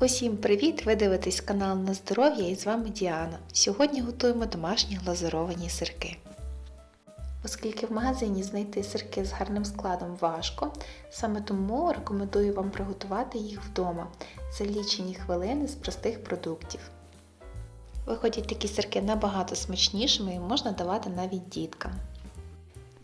Усім привіт! Ви дивитесь канал на здоров'я і з вами Діана. Сьогодні готуємо домашні глазуровані сирки. Оскільки в магазині знайти сирки з гарним складом важко, саме тому рекомендую вам приготувати їх вдома за лічені хвилини з простих продуктів. Виходять такі сирки набагато смачнішими і можна давати навіть діткам.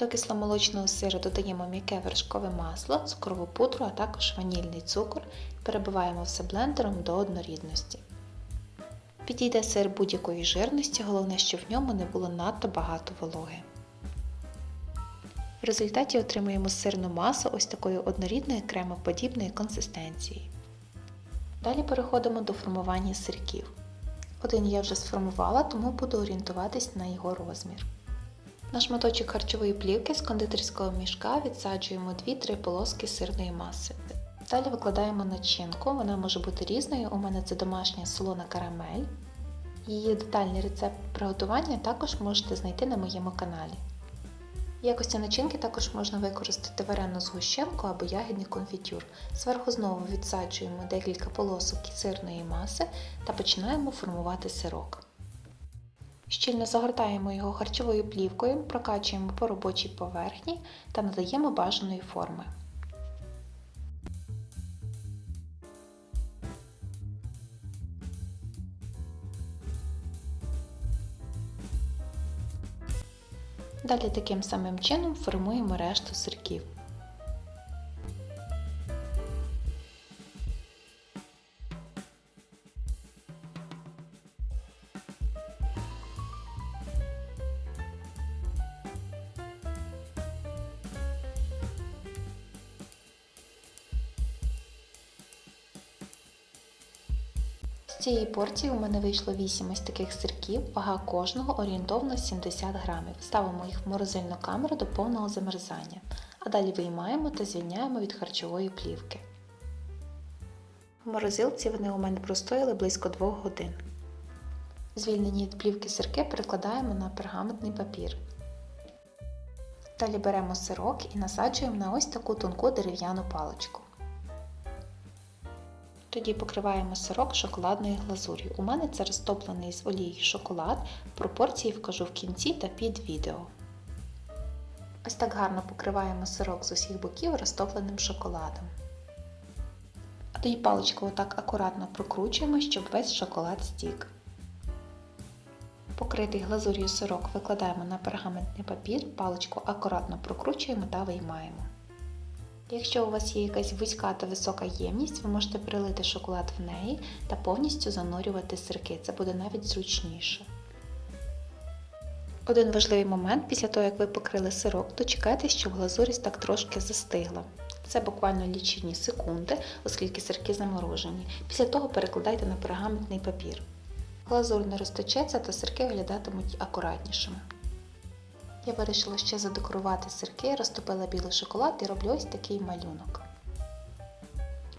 До кисломолочного сиру додаємо м'яке вершкове масло, цукрову пудру, а також ванільний цукор перебиваємо все блендером до однорідності. Підійде сир будь-якої жирності, головне, щоб в ньому не було надто багато вологи. В результаті отримуємо сирну масу ось такої однорідної кремоподібної консистенції. Далі переходимо до формування сирків. Один я вже сформувала, тому буду орієнтуватись на його розмір. На шматочок харчової плівки з кондитерського мішка відсаджуємо 2-3 полоски сирної маси. Далі викладаємо начинку, вона може бути різною. У мене це домашня солона карамель. Її детальний рецепт приготування також можете знайти на моєму каналі. В якості начинки також можна використати варену згущенку або ягідний конфітюр. Зверху знову відсаджуємо декілька полосок сирної маси та починаємо формувати сирок. Щільно загортаємо його харчовою плівкою, прокачуємо по робочій поверхні та надаємо бажаної форми. Далі таким самим чином формуємо решту сирків. З цієї порції у мене вийшло 8 ось таких сирків, вага кожного орієнтовно 70 грамів. Ставимо їх в морозильну камеру до повного замерзання, а далі виймаємо та звільняємо від харчової плівки. В морозилці вони у мене простояли близько 2 годин. Звільнені від плівки сирки перекладаємо на пергаментний папір. Далі беремо сирок і насаджуємо на ось таку тонку дерев'яну паличку. Тоді покриваємо сирок шоколадною глазур'ю. У мене це розтоплений з олії шоколад. Пропорції вкажу в кінці та під відео. Ось так гарно покриваємо сирок з усіх боків розтопленим шоколадом. А тоді паличку отак акуратно прокручуємо, щоб весь шоколад стік. Покритий глазур'ю сирок викладаємо на пергаментний папір, паличку акуратно прокручуємо та виймаємо. Якщо у вас є якась вузька та висока ємність, ви можете прилити шоколад в неї та повністю занурювати сирки. Це буде навіть зручніше. Один важливий момент після того, як ви покрили сирок, дочекайтесь, щоб глазурість так трошки застигла. Це буквально лічені секунди, оскільки сирки заморожені. Після того перекладайте на пергаментний папір. Глазур не розтечеться та сирки виглядатимуть акуратнішими. Я вирішила ще задекорувати сирки, розтопила білий шоколад і роблю ось такий малюнок.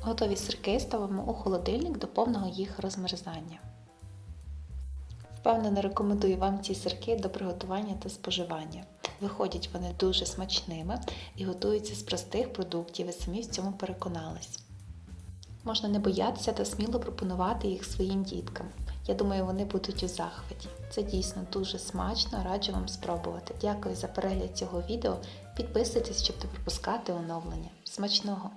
Готові сирки ставимо у холодильник до повного їх розмерзання. Впевнено рекомендую вам ці сирки до приготування та споживання. Виходять вони дуже смачними і готуються з простих продуктів, ви самі в цьому переконались. Можна не боятися та сміло пропонувати їх своїм діткам. Я думаю, вони будуть у захваті. Це дійсно дуже смачно, раджу вам спробувати. Дякую за перегляд цього відео. Підписуйтесь, щоб не пропускати оновлення. Смачного!